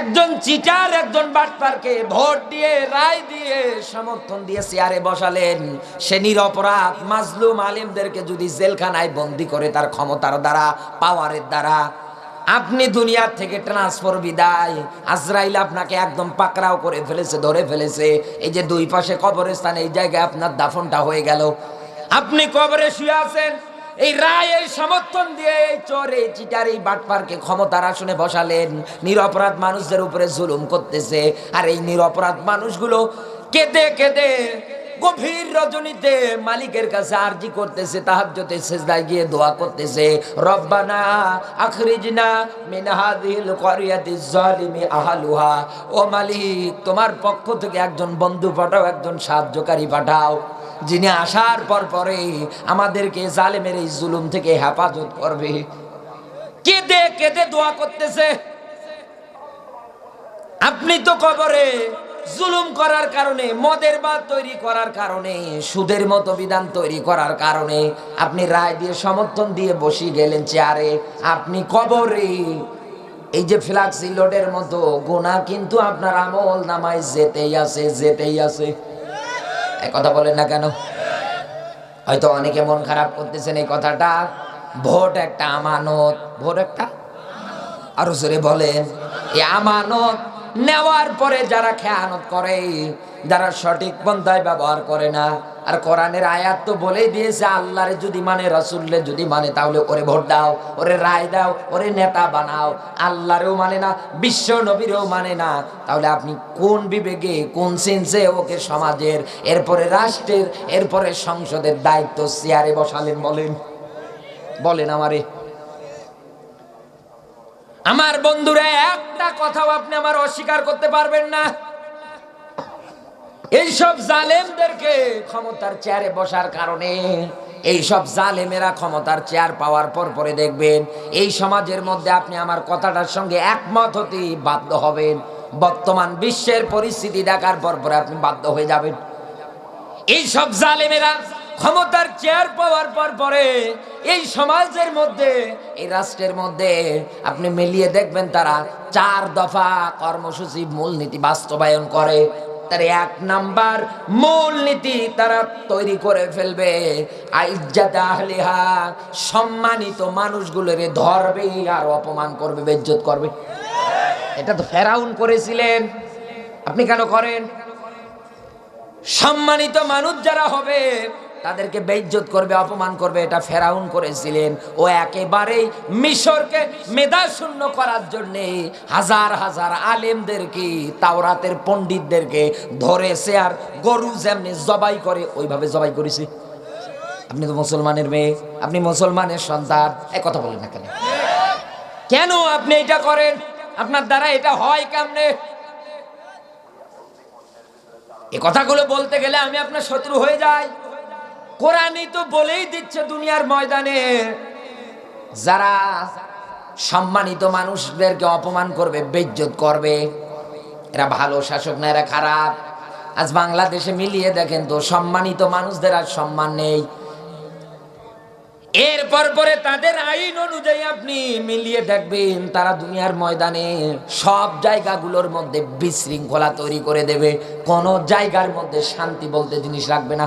একজন চিটার, একজন বাটপারকে ভোট দিয়ে, রায় দিয়ে সমর্থন দিয়ে চেয়ারে বসালেন। সে নিরপরাধ, মাজলুম আলিমদেরকে যদি জেলখানায় বন্দি করে তার ক্ষমতার দ্বারা, পাওয়ারের দ্বারা। আপনি দুনিয়ার থেকে ট্রান্সফার বিদায়। আজরাইল আপনাকে একদম পাকড়াও করে ফেলেছে, ধরে ফেলেছে। এই যে দুই পাশে কবরস্থান, এই জায়গায় আপনার দাফনটা হয়ে গেল। আপনি কবরে শুয়ে আছেন এই রায় এই সমর্থন দিয়ে এই চোর এই চিটার এই বাটপারকে ক্ষমতার আসনে বসালেন। নিরপরাধ মানুষদের উপরে জুলুম করতেছে। আর এই নিরপরাধ মানুষগুলো কেঁদে কেঁদে গভীর রজনীতে মালিকের কাছে আরজি করতেছে তাহাজ্জতে সেজদায় গিয়ে দোয়া করতেছে, রব্বানা আখরিজনা মিন হাযিল ক্বরিয়াতি যালিমি আহলুহা ও মালিক তোমার পক্ষ থেকে একজন বন্ধু পাঠাও একজন সাহায্যকারী পাঠাও যিনি আসার পর পরে আমাদেরকে জালেমের এই জুলুম থেকে হেফাজত করবে কেঁদে কেঁদে দোয়া করতেছে আপনি তো কবরে জুলুম করার কারণে, মদের বাদ তৈরি করার কারণে, সুদের মতো বিধান তৈরি করার কারণে আপনি রায় দিয়ে সমর্থন দিয়ে বসে গেলেন চেয়ারে। আপনি কবরে, এই যে ফ্লাক্সি লোডের মতো গোনা কিন্তু আপনার আমল নামায় যেতেই আছে যেতেই আছে। কথা বলেন না কেন? হয়তো অনেকে মন খারাপ করতেছেন এই কথাটা। ভোট একটা আমানত। ভোট একটা? আরও জোরে বলেন। এই আমানত নেওয়ার পরে যারা খেয়ানত করে, যারা সঠিক পন্থায় ব্যবহার করে না। আর কোরআনের আয়াত তো বলেই দিয়েছে, আল্লাহরে যদি মানে রাসুলরে যদি মানে তাহলে ওরে ভোট দাও, ওরে রায় দাও, ওরে নেতা বানাও। আল্লাহরেও মানে না, বিশ্ব নবীরেও মানে না। তাহলে আপনি কোন বিবেকে, কোন সেন্সে ওকে সমাজের, এরপরে রাষ্ট্রের, এরপরে সংসদের দায়িত্ব চেয়ারে বসালেন বলেন। বলেন আমারে। আমার বন্ধুরা, একটা কথাও আপনি আমার অস্বীকার করতে পারবেন না। এইসব জালেমদেরকে ক্ষমতার চেয়ারে বসার কারণে, এইসব জালেমেরা ক্ষমতার চেয়ার পাওয়ার পর পরে দেখবেন, এই সমাজের মধ্যে আপনি আমার কথাটার সঙ্গে একমত হতে বাধ্য হবেন। বর্তমান বিশ্বের পরিস্থিতি দেখার পর পরে আপনি বাধ্য হয়ে যাবেন। এইসব জালেমেরা ক্ষমতার চেয়ার পাওয়ার পর পরে এই সমাজের মধ্যে, এই রাষ্ট্রের মধ্যে আপনি মিলিয়ে দেখবেন তারা চার দফা কর্মসূচি মূলনীতি বাস্তবায়ন করে। তার এক নাম্বার মূল নীতি তারা তৈরি করে ফেলবে। সম্মানিত মানুষগুলোরে ধরবে আর অপমান করবে, বেজ্জত করবে। এটা তো ফেরাউন করেছিলেন। আপনি কেন করেন? সম্মানিত মানুষ যারা হবে তাদেরকে বেইজ্জত করবে, অপমান করবে, এটা ফেরাউন করেছিলেন। ও একেবারেই মিশরকে মেধা শূন্য করার জন্যে হাজার হাজার আলেমদেরকে, তাওরাতের পণ্ডিতদেরকে ধরেছে আর গরু যেমনি জবাই করে, ওইভাবে জবাই করেছে। আপনি তো মুসলমানের মেয়ে, আপনি মুসলমানের সন্তান এক কথা বলেন না কেন? কেন আপনি এটা করেন? আপনার দ্বারা এটা হয় কেমনে? এ কথাগুলো বলতে গেলে আমি আপনার শত্রু হয়ে যাই। কোরআনই তো বলেই দিচ্ছে দুনিয়ার ময়দানে। যারা সম্মানিত মানুষদেরকে অপমান করবে, বেজ্জত করবে, এরা ভালো শাসক না, এরা খারাপ। আজ বাংলাদেশে মিলিয়ে দেখেন তো, সম্মানিত মানুষদের আর সম্মান নেই। এরপর পরে তাদের আইন অনুযায়ী আপনি মিলিয়ে দেখবেন তারা দুনিয়ার ময়দানে সব জায়গাগুলোর মধ্যে বিশৃঙ্খলা তৈরি করে দেবে। কোন জায়গার মধ্যে শান্তি বলতে জিনিস রাখবে না।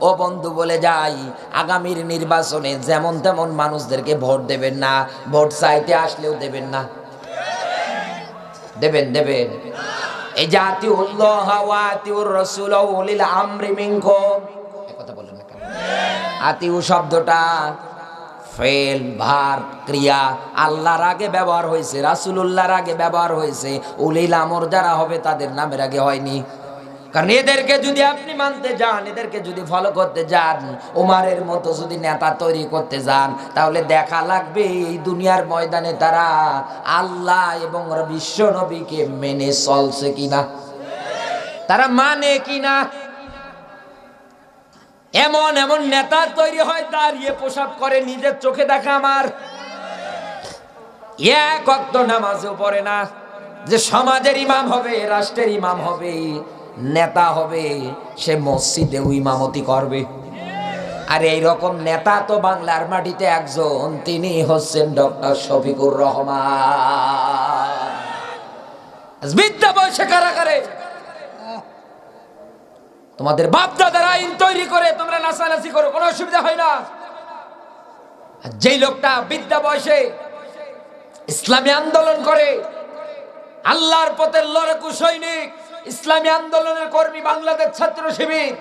ও বন্ধু বলে যাই, আগামীর নির্বাচনে যেমন তেমন মানুষদেরকে ভোট দেবেন না, ভোট চাইতে আসলেও দেবেন না। দেবেন দেবেন। এই জাতি উল্লাহ ওয়া আতিউর আমরি মিনকুম এই কথা বলেন না কেন আতিউ শব্দটা, ফেল, ভার, ক্রিয়া, আল্লাহর আগে ব্যবহার হয়েছে, রাসূলুল্লাহর আগে ব্যবহার হয়েছে, উলিল আমর যারা হবে তাদের নামের আগে হয়নি। কারণ এদেরকে যদি আপনি মানতে যান, এদেরকে যদি ফলো করতে যান, উমারের মতো যদি নেতা তৈরি করতে যান, তাহলে দেখা লাগবে এই দুনিয়ার ময়দানে তারা আল্লাহ এবং বিশ্ব নবীকে মেনে চলছে কিনা? তারা মানে কিনা? এমন এমন নেতা তৈরি হয় দাঁড়িয়ে পোশাক করে নিজের চোখে দেখা আমার। এক নামাজও পড়ে না, যে সমাজের ইমাম হবে, রাষ্ট্রের ইমাম হবে, নেতা হবে, সে মসজিদেও ইমামতি করবে। আর এই রকম নেতা তো বাংলার মাটিতে একজন, তিনি হচ্ছেন ডক্টর শফিকুর রহমান। বিদ্যা বয়সে কারাগারে তোমাদের বাপ দাদার আইন তৈরি করে, তোমরা নাচানাচি করো, কোনো অসুবিধা হয় না। যেই লোকটা বিদ্যা বয়সে ইসলামী আন্দোলন করে, আল্লাহর পথের লড়াকু সৈনিক, ইসলামী আন্দোলনের কর্মী, বাংলাদেশ ছাত্র শিবির।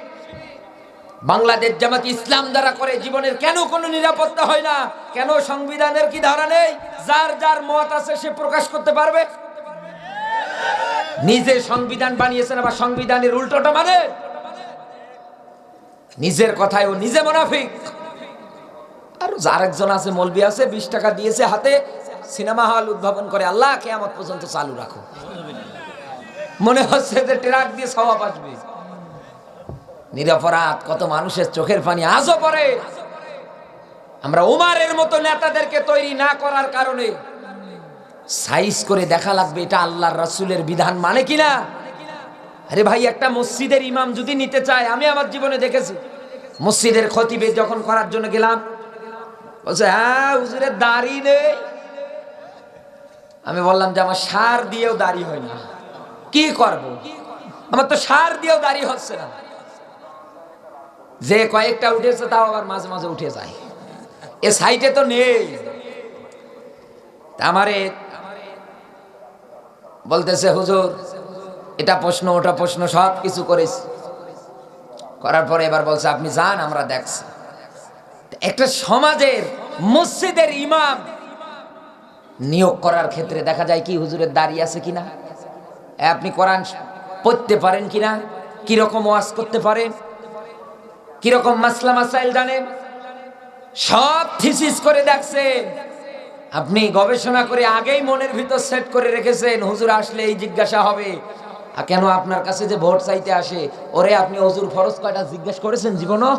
বাংলাদেশ জামাত ইসলাম দ্বারা করে, জীবনের কেন কোনো নিরাপত্তা হয় না? কেন সংবিধানের কি ধারা নেই? যার যার মত আছে, সে প্রকাশ করতে পারবে? নিজে সংবিধান বানিয়েছেন, আবার সংবিধানের উল্টোটা মানে নিজের কথায় ও নিজে মুনাফিক। আর আরেকজন আছে, মলবি আছে, বিশ টাকা দিয়েছে হাতে, সিনেমা হল উদ্ভাবন করে আল্লাহ কেয়ামত পর্যন্ত চালু রাখো। মনে হচ্ছে যে ট্রাক দিয়ে সবাব আসবে। নিরপরাধ, কত মানুষের চোখের পানি আজও পড়ে। আমরা উমারের মতো নেতাদেরকে তৈরি না করার কারণে সাইজ করে দেখা লাগবে এটা আল্লাহর রাসূলের বিধান মানে কিনা। আরে ভাই, একটা মসজিদের ইমাম যদি নিতে চায়, আমি আমার জীবনে দেখেছি। মসজিদের খতিবে যখন করার জন্য গেলাম, বলছে হ্যাঁ হুজুরের দাড়ি নেই। আমি বললাম যে, আমার সার দিয়েও দাড়ি হয় না। কি করব? আমার তো সার দিয়েও দাড়ি হচ্ছে না। যে কয়েকটা উঠেছে, তাও আবার মাঝে মাঝে উঠে যায়। এ সাইটে তো নেই। আমারে বলতেছে, হুজুর এটা প্রশ্ন, ওটা প্রশ্ন, সব কিছু করেছি। করার পরে এবার বলছে, আপনি যান, আমরা দেখছি। একটা সমাজের মসজিদের ইমাম নিয়োগ করার ক্ষেত্রে দেখা যায় কি, হুজুরের দাড়ি আছে কিনা? আপনি কোরআন পড়তে পারেন কিনা? কীরকম ওয়াজ করতে পারেন? কীরকম মাসলা, মাসাইল জানেন? সব থিসিস করে দেখছেন। আপনি গবেষণা করে আগেই মনের ভিতর সেট করে রেখেছেন, হুজুর আসলে এই জিজ্ঞাসা হবে আর কেন আপনার কাছে যে ভোট চাইতে আসে, ওরে আপনি অজুর ফরজ কয়টা জিজ্ঞেস করেছেন জীবনও?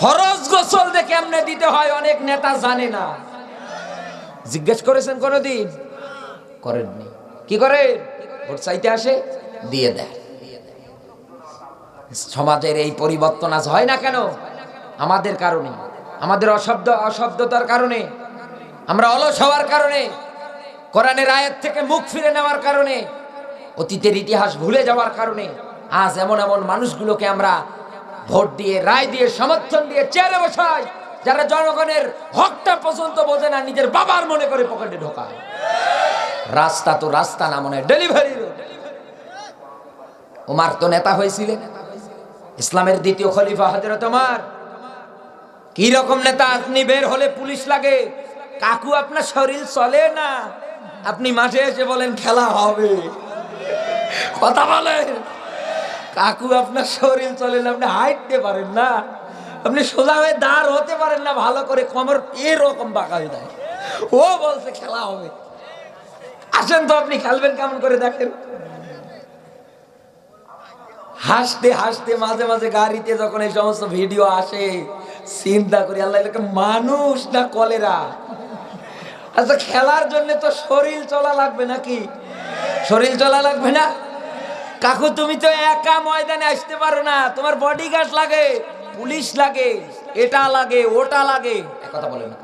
ফরজ গোসল দেখে কেমনে দিতে হয় অনেক নেতা জানে না। জিজ্ঞেস করেছেন কোনোদিন? করেননি। কি করে? ভোট চাইতে আসে, দিয়ে দেয়। সমাজের এই পরিবর্তন আজ হয় না কেন? আমাদের কারণে, আমাদের অশব্দ, অশব্দতার কারণে, আমরা অলস হওয়ার কারণে, কোরআনের আয়াত থেকে মুখ ফিরে নেওয়ার কারণে অতীতের ইতিহাস ভুলে যাওয়ার কারণে আজ এমন এমন মানুষগুলোকে আমরা ভোট দিয়ে, রায় দিয়ে, সমর্থন দিয়ে চেয়ারে বসাই, যারা জনগণের হকটা পর্যন্ত বোঝে না, নিজের বাবার মনে করে পকেটে ঢোকায়। রাস্তা তো রাস্তা না মনে ডেলিভারি উমার তো নেতা হয়েছিলেন। ইসলামের দ্বিতীয় খলিফা হজরত ওমর। কি রকম নেতা আপনি বের হলে পুলিশ লাগে? কাকু, আপনার শরীর চলে না? আপনি মাঠে এসে বলেন, খেলা হবে। কথা বলেন। কাকু, আপনার শরীর চলে না আপনি হাইটতে পারেন না। আপনি সোজা হয়ে দাঁড় হতে পারেন না, ভালো করে কমর এরকম বাঁকা হয়ে যায়। ও বলছে, খেলা হবে। আসেন তো আপনি, খেলবেন কেমন করে দেখেন। হাসতে হাসতে, মাঝে মাঝে গাড়িতে যখন এই সমস্ত ভিডিও আসে, চিন্তা করি, আল্লাহ, এলাকা মানুষ না কলেরা? আচ্ছা খেলার জন্য তো শরীর চলা লাগবে নাকি? শরীর চলা লাগবে না? কাকু, তুমি তো একা ময়দানে আসতে পারো না তোমার বডি গার্ড লাগে পুলিশ লাগে, এটা লাগে, ওটা লাগে কথা বলে না?